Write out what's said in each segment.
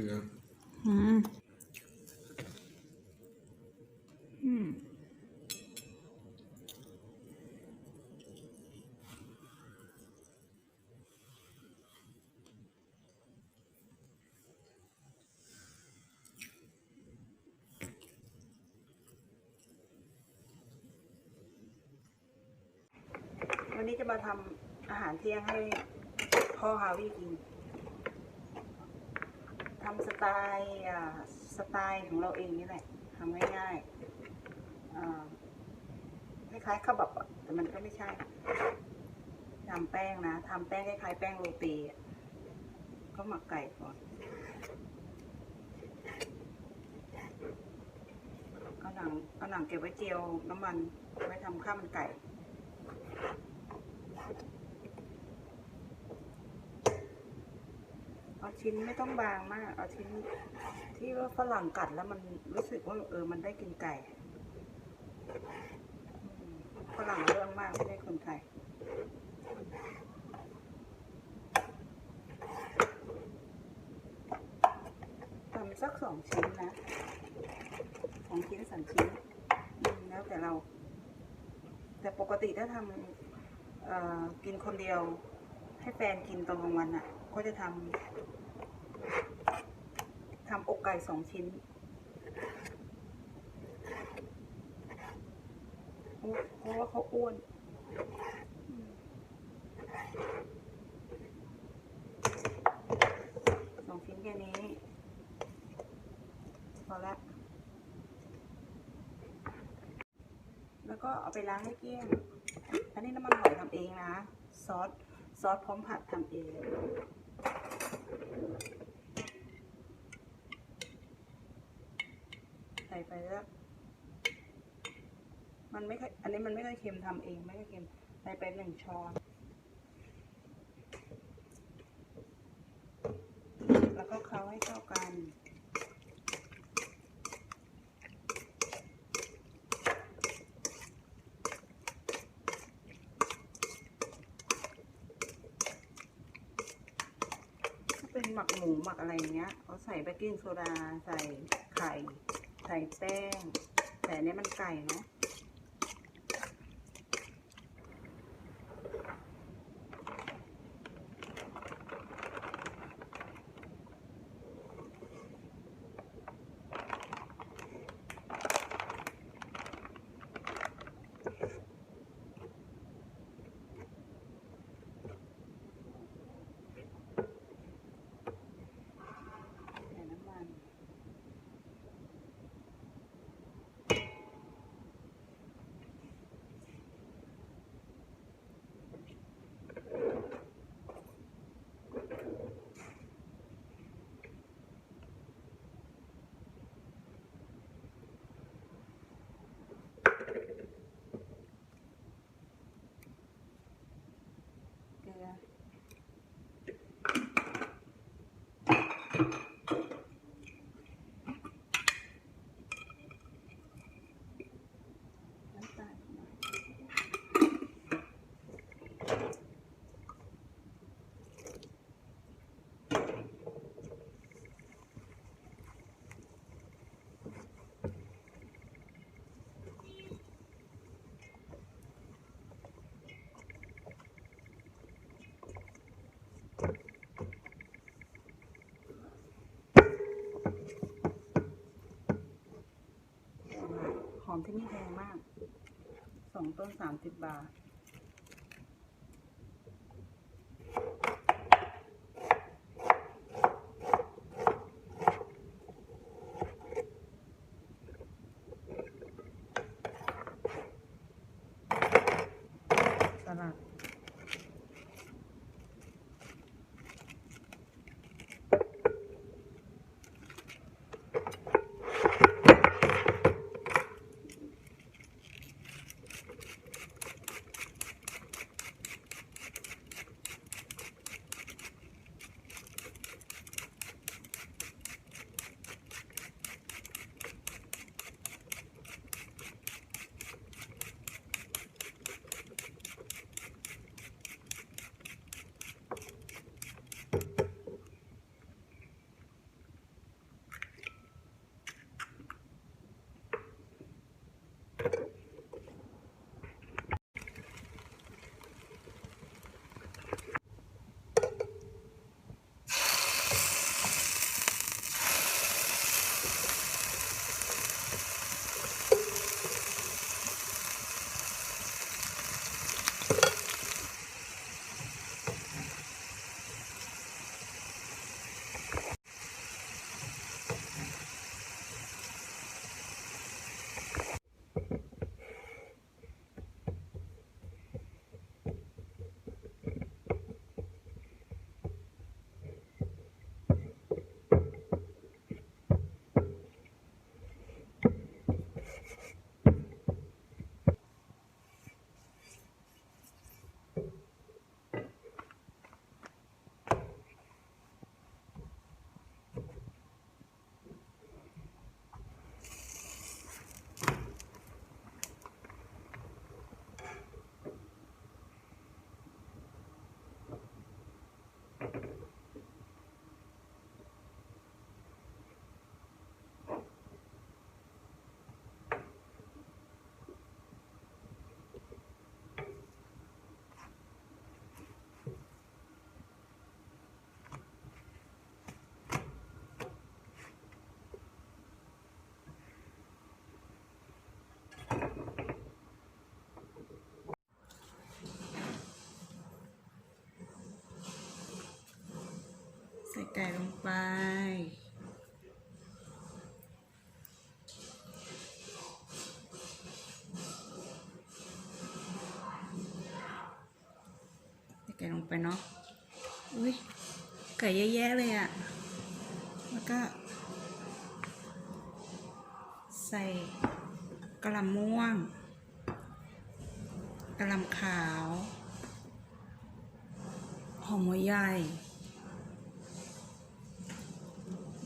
อยู่นะอืมอืมวันนี้จะมาทำอาหารเที่ยงให้พ่อฮาวิกิน ทำสไตล์สไตล์ของเราเองนี่แหละทำง่ายๆคล้ายๆข้าวบับแต่มันก็ไม่ใช่ทำแป้งนะทำแป้งคล้ายๆแป้งโรตีก็หมักไก่ก่อนเอาหนังเอาหนังเก็บไว้เจียวน้ำมันไว้ทำข้าวมันไก่ เอาชิ้นไม่ต้องบางมาก เอาชิ้นที่ว่าฝรั่งกัดแล้วมันรู้สึกว่าเออมันได้กินไก่ฝรั่งเรื่องมากไม่ใช่คนไทยทำสักสองชิ้นนะสองชิ้นสามชิ้น แล้วแต่เรา แต่ปกติถ้าทำกินคนเดียว ให้แฟนกินตอนกลางวันอะ ก็จะทำทำอกไก่สองชิ้นเพราะว่าเขาอ้วนสองชิ้นแค่นี้พอละแล้วก็เอาไปล้างให้เกลี้ยง อันนี้น้ำมันหอยทำเองนะ ซอส ซอสพร้อมผัดทำเอง ใส่ไปแล้วมันไม่ค่อยอันนี้มันไม่ค่อยเค็มทำเองไม่ค่อยเค็มใส่ไปหนึ่งช้อน แล้วก็เคล้าให้เข้ากัน ถ้าเป็น หมักหมูหมักอะไรเงี้ยเขาใส่เบกกิ้งโซดา ใส่ไข่ ใส่แป้ง แต่เนี้ยมันไก่เนาะ ที่นี่แพงมากสองต้นสามสิบบาท ไก่ลงไป ไก่ลงไปเนาะ อุ้ยไก่เยอะแยะเลยอะแล้วก็ ใส่กระหลำม่วง กระหลำขาวหอมหัวใหญ่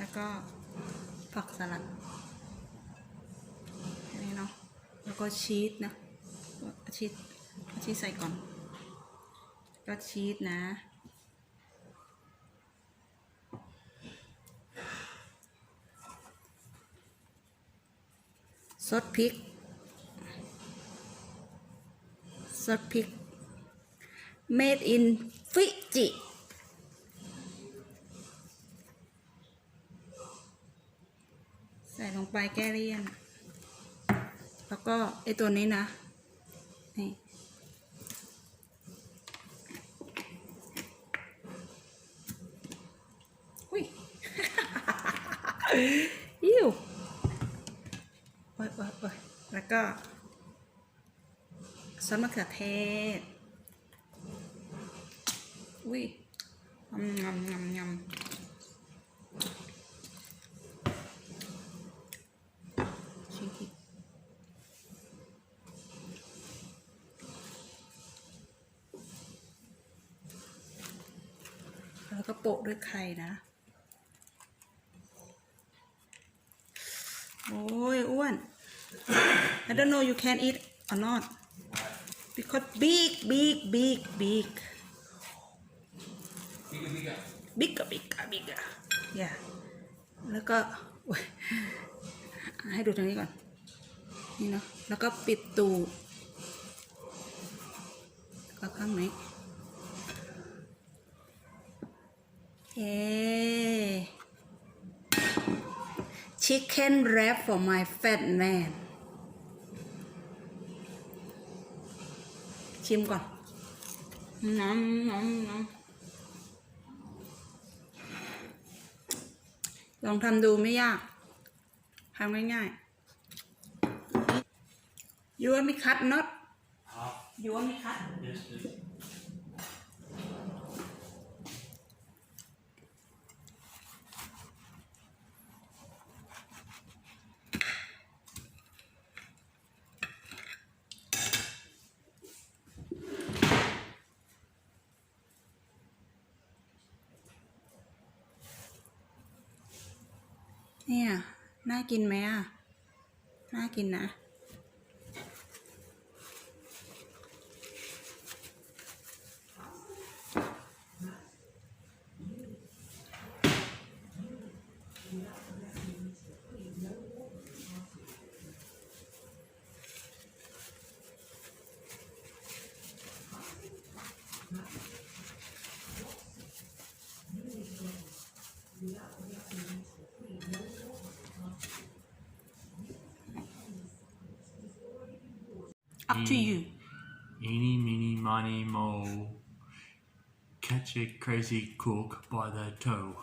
แล้วก็ผักสลัดแค่นี้เนาะแล้วก็ชีสนะชีสชีสใส่ก่อน ก็ชีสนะซดพริกซดพริก made in Fiji ใส่ลง ไปแก้เลี่ยน แล้วก็ไอตัวนี้นะ นี่อุ้ยอิ้วโอ้ยโอ้ยโอ้ยแล้วก็ซอสมะเขือเทศ อุ้ยงำงำงำงำชิคกี้แล้วก็โปะ ด้วยไข่นะ โอ้ยอ้วน I don't know you can eat or not because big big big big big big big yeah แล้วก็ให้ดูตรงนี้ก่อน นี่เนาะแล้วก็ปิดตูดก็ข้างนี้ เฮ้ chicken wrap for my fat man ชิมก่อนน้ำน้ำน้ำลองทำดูไม่ยากทำง่ายๆ you want me cut not you want me cut Yes, yes. เนี่ย น่ากินไหมอะ น่ากินนะ up to you Eeny, meeny, miny, mo. Catch a crazy cook by the toe.